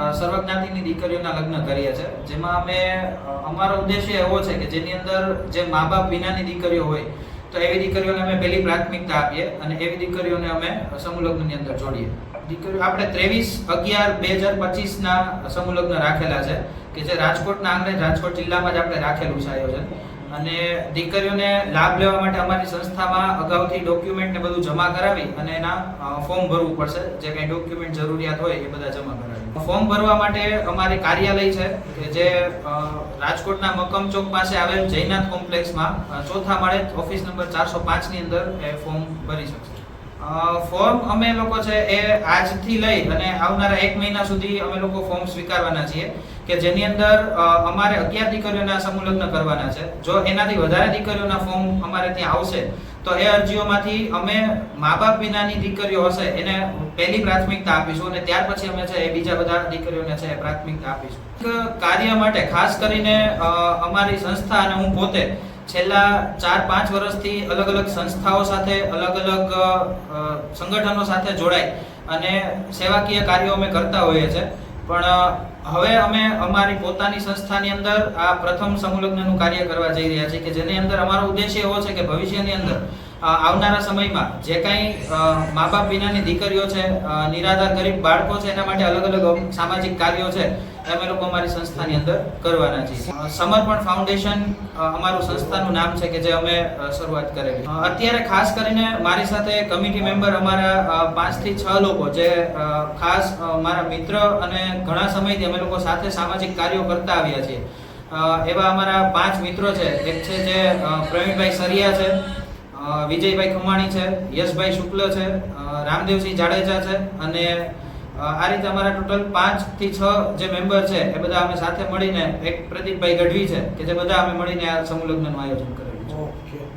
અ, સર્વજ્ઞાતિની દીકરીઓના લગ્ન કરીએ છીએ. જેમાં અમે અમારો ઉદ્દેશ્ય એવો છે કે જેની અંદર જે મા બાપ વિનાની દીકરીઓ હોય તો એવી દીકરીઓને અમે પહેલી પ્રાથમિકતા આપીએ અને એવી દીકરીઓને અમે સમૂહ લગ્નની અંદર જોડીએ. દીકરીઓ આપણે ત્રેવીસ અગિયાર બે હજાર પચીસના સમૂહ લગ્ન રાખેલા છે કે જે રાજકોટના આંગણે રાજકોટ જિલ્લામાં જ આપણે રાખેલું છે આયોજન. અને દીકરીઓને લાભ લેવા માટે અમારી સંસ્થામાં અગાઉથી ડોક્યુમેન્ટ ને બધું જમા કરાવી અને એના ફોર્મ ભરવું પડશે. જે કંઈ ડોક્યુમેન્ટ જરૂરિયાત હોય એ બધા જમા કરાવી. ફોર્મ ભરવા માટે અમારી કાર્યાલય છે કે જે રાજકોટના મકમ ચોક પાસે આવેલ જયનાથ કોમ્પ્લેક્સમાં ચોથા માળે ઓફિસ નંબર ચારસો પાંચની અંદર એ ફોર્મ ભરી શકશે. ફોર્મ અમે લોકો છે એ આજથી લઈ અને આવનારા એક મહિના સુધી અમે લોકો ફોર્મ સ્વીકારવાના છીએ કે જેની અંદર અમારે અગિયાર દીકરીઓના સમુલગ્ન કરવાના છે. જો એનાથી વધારે દીકરીઓના ફોર્મ અમારે ત્યાં આવશે, તો એ અરજીઓમાંથી અમે મા બાપ વિનાની દીકરીઓ હશે, એને પહેલી પ્રાથમિકતા આપીશું અને ત્યાર પછી અમે છે એ બીજા બધા દીકરીઓને છે એ પ્રાથમિકતા આપીશું. કાર્ય માટે ખાસ કરીને અમારી સંસ્થા અને હું પોતે છેલ્લા ચાર, પાંચ વર્ષથી અલગ અલગ સંસ્થાઓ સાથે, અલગ અલગ સંગઠનો સાથે જોડાય અને સેવાકીય કાર્યો અમે કરતા હોઈએ છીએ. પણ હવે અમે અમારી પોતાની સંસ્થાની અંદર આ પ્રથમ સમૂહ કાર્ય કરવા જઈ રહ્યા છીએ કે જેની અંદર અમારો ઉદ્દેશ્ય એવો છે કે ભવિષ્યની અંદર આવનારા સમયમાં જે કાંઈ મા બાપ વિનાની દીકરીઓ છે નિરાધાર ગરીબ બાળકો છે, એના માટે અલગ અલગ સામાજિક કાર્યો છે એ અમે લોકો અમારી સંસ્થાની અંદર કરવાના છીએ. સમર્પણ ફાઉન્ડેશન અમારું સંસ્થાનું નામ છે કે જે અમે શરૂઆત કરેલી. અત્યારે ખાસ કરીને મારી સાથે કમિટી મેમ્બર અમારા પાંચથી છ લોકો જે ખાસ મારા મિત્ર અને ઘણા સમયથી અમે લોકો સાથે સામાજિક કાર્યો કરતા આવ્યા છીએ. એવા અમારા પાંચ મિત્રો છે. એક છે જે પ્રવીણભાઈ સરિયા છે વિજયભાઈ ખમાણી છે, યશભાઈ શુક્લ છે રામદેવસિંહ જાડેજા છે અને આ રીતે અમારા ટોટલ પાંચથી છ જે મેમ્બર છે એ બધા અમે સાથે મળીને એક પ્રદીપભાઈ ગઢવી છે કે જે બધા અમે મળીને આ સમૂહ આયોજન આયોજન કરીએ